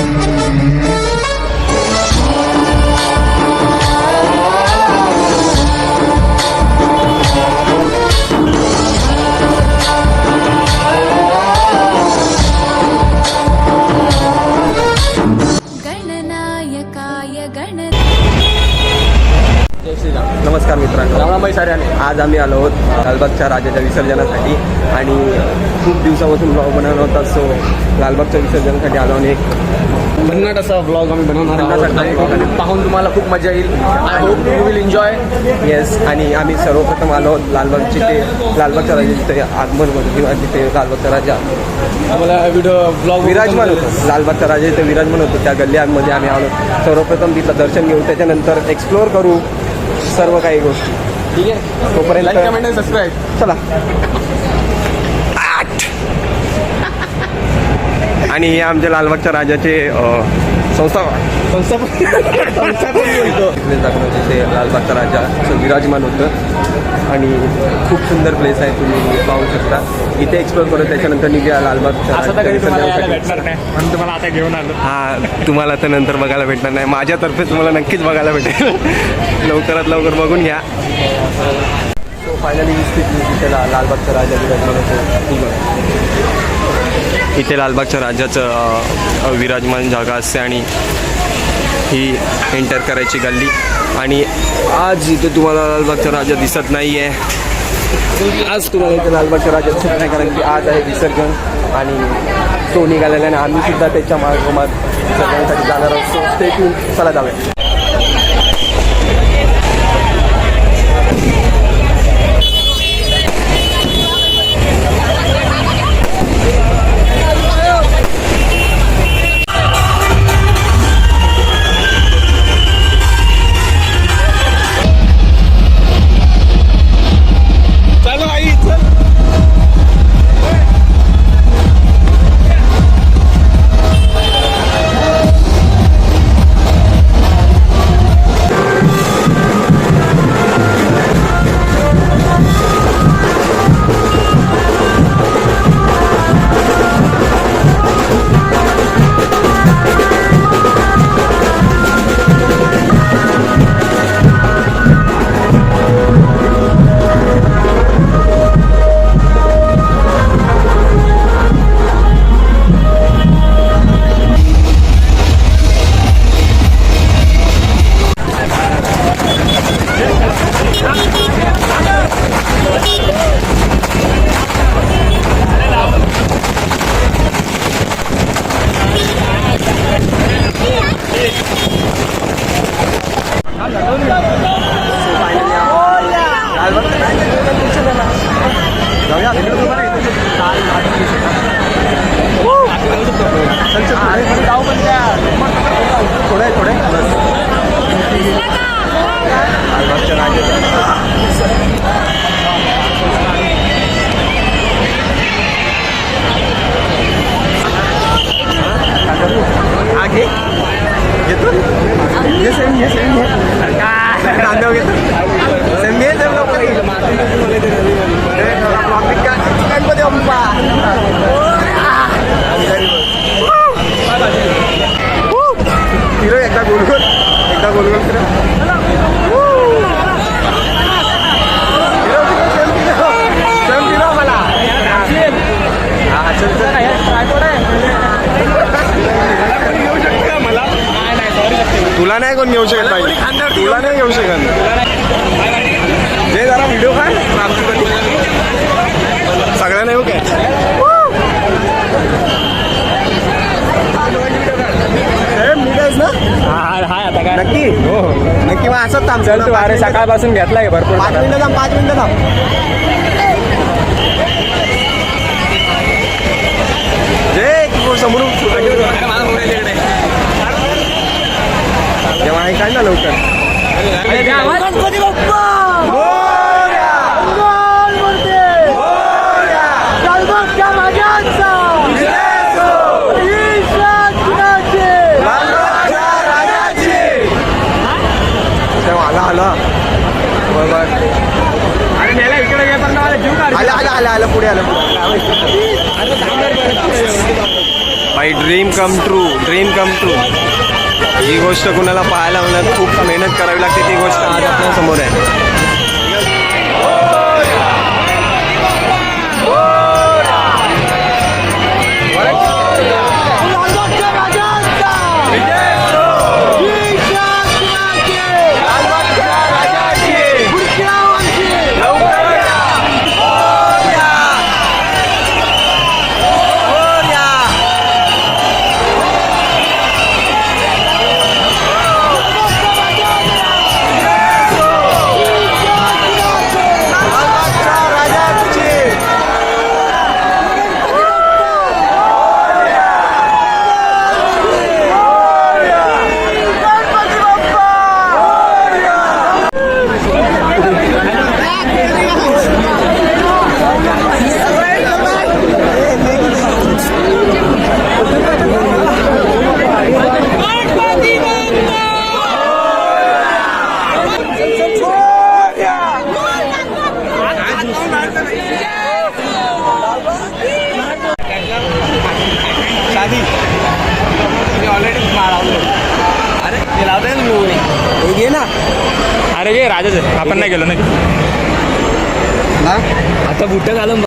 Thank you. Ramabai साऱ्याने. आज आम्ही आलो आहोत लालबागच्या राजाच्या विसर्जनासाठी आणि खूप दिवसापासून ब्लॉग बनवला होता सो लालबागच्या विसर्जनासाठी आलो आणि एक भन्नाट असा व्लॉग आम्ही बनवणार पाहून तुम्हाला खूप मजा येईल. I hope you will enjoy yes आणि आम्ही सर्वप्रथम आलो आहोत लालबागचे ते लालबागच्या राजा जिथे आगमन होतं किंवा तिथे लालबागचा राजा. आम्हाला व्हिडिओ ब्लॉग विराजमान होतो. लालबागचा राजा जिथे विराजमान होतो त्या गल्ल्यांमध्ये आम्ही आलो सर्वप्रथम तिथलं दर्शन घेऊ त्याच्यानंतर एक्सप्लोअर करू सर्व काही गोष्टी. ठीक आहे. तोपर्यंत लाईक कमेंट आणि सबस्क्राईब चला. आणि हे आमच्या लालबागच्या राजाचे तिथे दाखवलं तिथे लालबागचा राजा असं विराजमान होतं. आणि खूप सुंदर प्लेस आहे तुम्ही पाहू शकता. इथे एक्सप्लोर करू त्याच्यानंतर निघूया तर कधी तुम्हाला आता घेऊन आलो. हा तुम्हाला तर नंतर बघायला भेटणार नाही. माझ्यातर्फे तुम्हाला नक्कीच बघायला भेटेल. लवकरात लवकर बघून घ्या. सो फायनली इथे ला- लालबागचा राजा विराजमान होतो. इथे लालबागच्या राजाचं विराजमान जागा असते आणि ही एंटर करायची गल्ली. आणि आज इथे तुम्हाला लालबागचा राजा दिसत नाही आहे आज तुम्हाला इथे लालबागच्या राजा दिसत नाही कारण की आज आहे विसर्जन आणि तो निघालेला आणि आम्ही सुद्धा त्याच्या मागोमाग विसर्जनासाठी जाणार असतो ते stay चला जाऊया. थोडे थोडे लालबागच्या तुला नाही कोण घेऊ शकत पाहिजे तुला नाही घेऊ शकत. जे जरा व्हिडिओ काढ सगळ्यांना येऊ काय? ना? काय? नक्की. हो नक्की मग असंच थांब. चल तू अरे सकाळपासून घेतलाय भरपूर पाच मिनिटं थांब पाच मिनिटं थांब जे तू समोरून तेव्हा आहे काय ना लवकर तेव्हा आला आला. बरोबर. आलं आलं आलं आलं पुढे आलं my dream come true dream come true ही गोष्ट कुणाला पाहायला म्हणत खूप मेहनत करावी लागते ती गोष्ट आज आपल्यासमोर आहे. अरे घे राजाच. आहे आपण नाही गेलो नाही आता बुट घालून